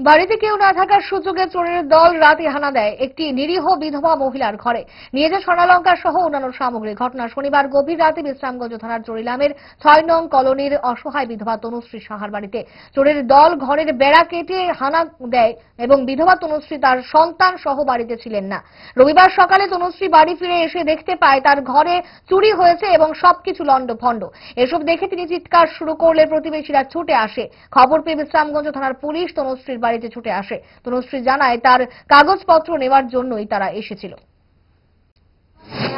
বাড়িতে কেউ না থাকার সুযোগে চোরের দল রাতে হানা দেয় একটি নিরীহ বিধবা মহিলার ঘরে। নিয়ে যায় স্বর্ণালঙ্কার সহ অন্যান্য সামগ্রী। ঘটনা শনিবার গভীর রাতে বিশ্রামগঞ্জ থানার চরিলামের ছয় নং কলোনির অসহায় বিধবা তনুশ্রী সাহার বাড়িতে। চোরের দল ঘরের বেড়া কেটে হানা দেয় এবং বিধবা তনুশ্রী তার সন্তান সহ বাড়িতে ছিলেন না। রবিবার সকালে তনুশ্রী বাড়ি ফিরে এসে দেখতে পায় তার ঘরে চুরি হয়েছে এবং সবকিছু লণ্ডভণ্ড। এসব দেখে তিনি চিৎকার শুরু করলে প্রতিবেশীরা ছুটে আসে। খবর পেয়ে বিশ্রামগঞ্জ থানার পুলিশ তনুশ্রীর বাড়িতে ছুটে আসে। তনুশ্রী জানায় তার কাগজপত্র নেওয়ার জন্যই তারা এসেছিল।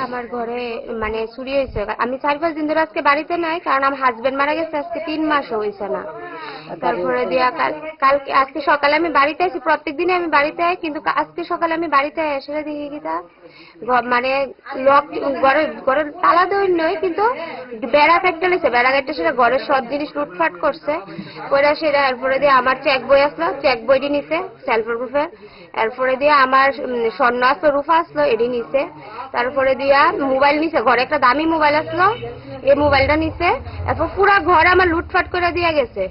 আমার ঘরে মানে চুরি হয়েছে। আমি চার পাঁচ দিন ধরে আজকে বাড়িতে নাই, কারণ আমার হাজবেন্ড মারা গেছে, আজকে তিন মাস হয়েছে না। তারপরে দিয়া কালকে, আজকে সকালে আমি বাড়িতে আছি, প্রত্যেক দিনে আমি বাড়িতে আই, কিন্তু আজকে সকালে আমি বাড়িতে এসে দেখি কি তা? মানে লক ঘরের ঘরের তালা দই নয়, কিন্তু বেড়া কাটতে লেছে বেড়া কাটতে সেটা ঘরের সব জিনিস লুটফাট করছে। ওরা সেটা এরপরে দিয়ে আমার চেক বই আসলো চেক বইটি নিছে সেলফ রুফের এরপরে দিয়ে আমার স্বর্ণ আসলো রুফা আসলো, এটি নিছে। তারপরে দিয়া মোবাইল নিছে ঘরে একটা দামি মোবাইল আসলো এই মোবাইলটা নিছে এরপর পুরা ঘর আমার লুটফাট করে দিয়ে গেছে।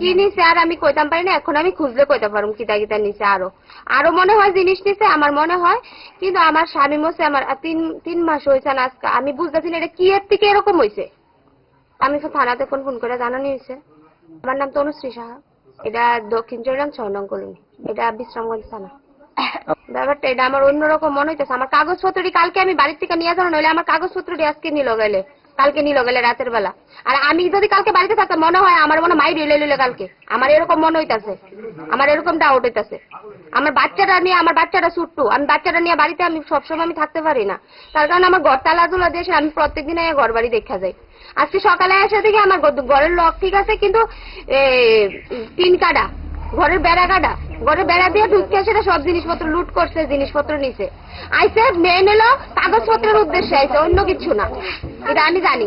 কি নিছে? আর আমি কইতাম পারি না এখন আমি খুঁজলে কইতে পারুম কিতা কিতা নিছে আরও। আরও মনে হয় জিনিস নিছে আমার মনে হয় কিন্তু আমার স্বামী মসে আমার তিন তিন মাস হয়েছে না আজকে আমি বুঝতেছি না এটা কি এর থেকে এরকম হয়েছে আমি তো থানাতে কোন ফোন করে জানানি হয়েছে আমার নাম তনুশ্রী সাহা এটা দক্ষিণ চরিরাম ছয় নং কলোনি এটা বিশ্রামগঞ্জ থানা। ব্যাপারটা এটা আমার অন্যরকম মনে হইতেছে। আমার কাগজপত্রটি কালকে আমি বাড়ির থেকে নিয়ে যাব, নইলে আমার কাগজপত্রটি আজকে নিল গেলে। কালকে নিল গেলে রাতের বেলা। আর আমি যদি কালকে বাড়িতে থাকতাম, মনে হয় আমার মনে মাই রিলে লিলে কালকে। আমার এরকম মনে হইতাছে। আমার এরকম ডাউট হইতাছে। আমার বাচ্চাটা নিয়ে, আমার বাচ্চাটা ছুট্টু। আমি বাচ্চাটা নিয়ে বাড়িতে আমি সবসময় আমি থাকতে পারি না। তার কারণে আমার ঘর তালা তুলা দিয়ে আমি প্রত্যেকদিন ঘর বাড়ি দেখা যাই আজকে সকালে এসে দেখি আমার ঘরের লক ঠিক আছে, কিন্তু তিন কাটা। ঘরের বেড়া কাটা। ঘরের বেড়া দিয়ে ঢুকছে সেটা সব জিনিসপত্র লুট করছে, জিনিসপত্র নিছে। আইসে মেন নিল, কাগজপত্রের উদ্দেশ্যে আইসে, অন্য কিছু না। এটা আমি জানি।